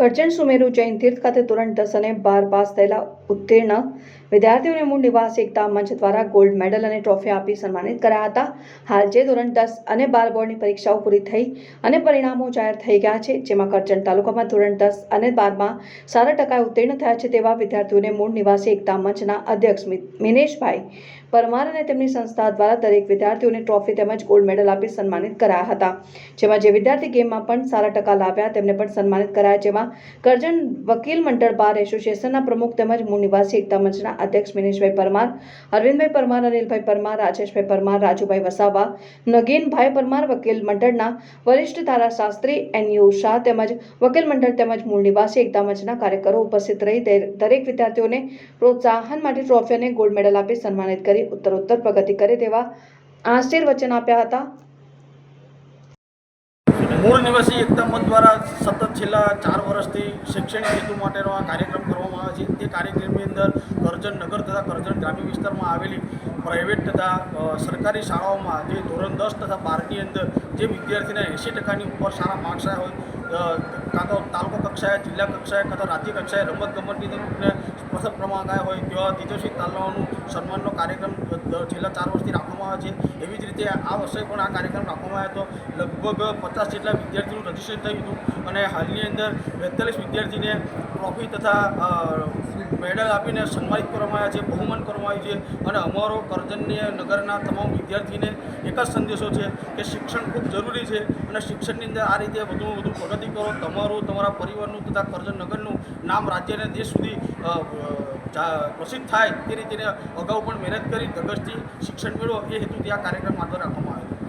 કરજણ સુમેરુ જૈન તીર્થ ખાતે ધોરણ દસ અને બાર પાસ થયેલા ઉત્તીર્ણ વિદ્યાર્થીઓને મૂળ નિવાસ, એકતા મંચ દ્વારા ગોલ્ડ મેડલ અને ટ્રોફી આપી સન્માનિત કર્યા હતા. હાલ જે ધોરણ દસ અને બાર બોર્ડની પરીક્ષાઓ પૂરી થઈ અને પરિણામો જાહેર થઈ ગયા છે, જેમાં કરજણ તાલુકામાં ધોરણ દસ અને બારમાં સારા ટકાએ ઉત્તીર્ણ થયા છે તેવા વિદ્યાર્થીઓને મૂળ નિવાસી, એકતા મંચના અધ્યક્ષ મિનેશભાઈ પરમાર અને તેમની સંસ્થા દ્વારા દરેક વિદ્યાર્થીઓને ટ્રોફી તેમજ ગોલ્ડ મેડલ આપી સન્માનિત કરાયા હતા. જેમાં જે વિદ્યાર્થી ગેમમાં પણ સારા ટકા લાવ્યા, તેમને પણ સન્માનિત કરાયા. જેમાં કરજણ વકીલ મંડળ બાર એસોસિએશનના પ્રમુખ તેમજ મૂળ નિવાસી એકતા મંચના અધ્યક્ષ મિનેશભાઈ પરમાર, અરવિંદભાઈ પરમાર, અનિલભાઈ પરમાર, રાજેશભાઈ પરમાર, રાજુભાઈ વસાવા, નગીનભાઈ પરમાર, વકીલ મંડળના વરિષ્ઠ ધારાશાસ્ત્રી એનયુ શાહ તેમજ વકીલ મંડળ તેમજ મૂળ નિવાસી એકતા મંચના કાર્યકરો ઉપસ્થિત રહી દરેક વિદ્યાર્થીઓને પ્રોત્સાહન માટે ટ્રોફી અને ગોલ્ડ મેડલ આપી સન્માનિત કરી ઉત્તરોત્તર પ્રગતિ કરે તેવા આશીર્વચન આપ્યા હતા. મૂળ નિવાસી એકતા મત દ્વારા સતત છેલ્લા ચાર વર્ષથી શૈક્ષણિક હેતુ માટેનો આ કાર્યક્રમ કરવામાં આવે છે. તે કાર્યક્રમની અંદર કરજણ નગર તથા કરજણ ગ્રામ્ય વિસ્તારમાં આવેલી પ્રાઇવેટ તથા સરકારી શાળાઓમાં જે ધોરણ દસ તથા બારની અંદર જે વિદ્યાર્થીના એંસી ટકાની ઉપર સારા માર્ક્સ આવ્યા હોય કાં તો તાલુકો કક્ષાએ, જિલ્લા કક્ષાએ કાં તો રાજ્ય કક્ષાએ રમત ગમતની અંદર પ્રથમ ક્રમાંક આવ્યા હોય તેવા તેજસ્વી તાલુકાનું સન્માનનો કાર્યક્રમ છેલ્લા ચાર વર્ષથી રાખવામાં આવે છે. એવી જ રીતે આ વર્ષે પણ આ કાર્યક્રમ રાખવામાં આવ્યો હતો. લગભગ પચાસ જેટલા વિદ્યાર્થીઓનું રજીસ્ટ્રેશન થયું હતું અને હાલની અંદર બેતાલીસ વિદ્યાર્થીને ટ્રોફી તથા મેડલ આપીને સન્માનિત કરવામાં આવ્યા છે, બહુમાન કરવામાં આવ્યું છે અને અમારો કરજન્ય નગરના તમામ વિદ્યાર્થીને એક જ સંદેશો છે કે શિક્ષણ ખૂબ જરૂરી છે અને શિક્ષણની અંદર આ રીતે વધુમાં વધુ પ્રગતિ કરો. તમારું, તમારા પરિવારનું તથા કરજણ નગરનું નામ રાજ્ય દેશ સુધી પ્રસિદ્ધ થાય તે રીતે અગાઉ પણ મહેનત કરી ધગશથી શિક્ષણ મેળવો એ હેતુથી આ કાર્યક્રમ આગળ રાખવામાં આવ્યો.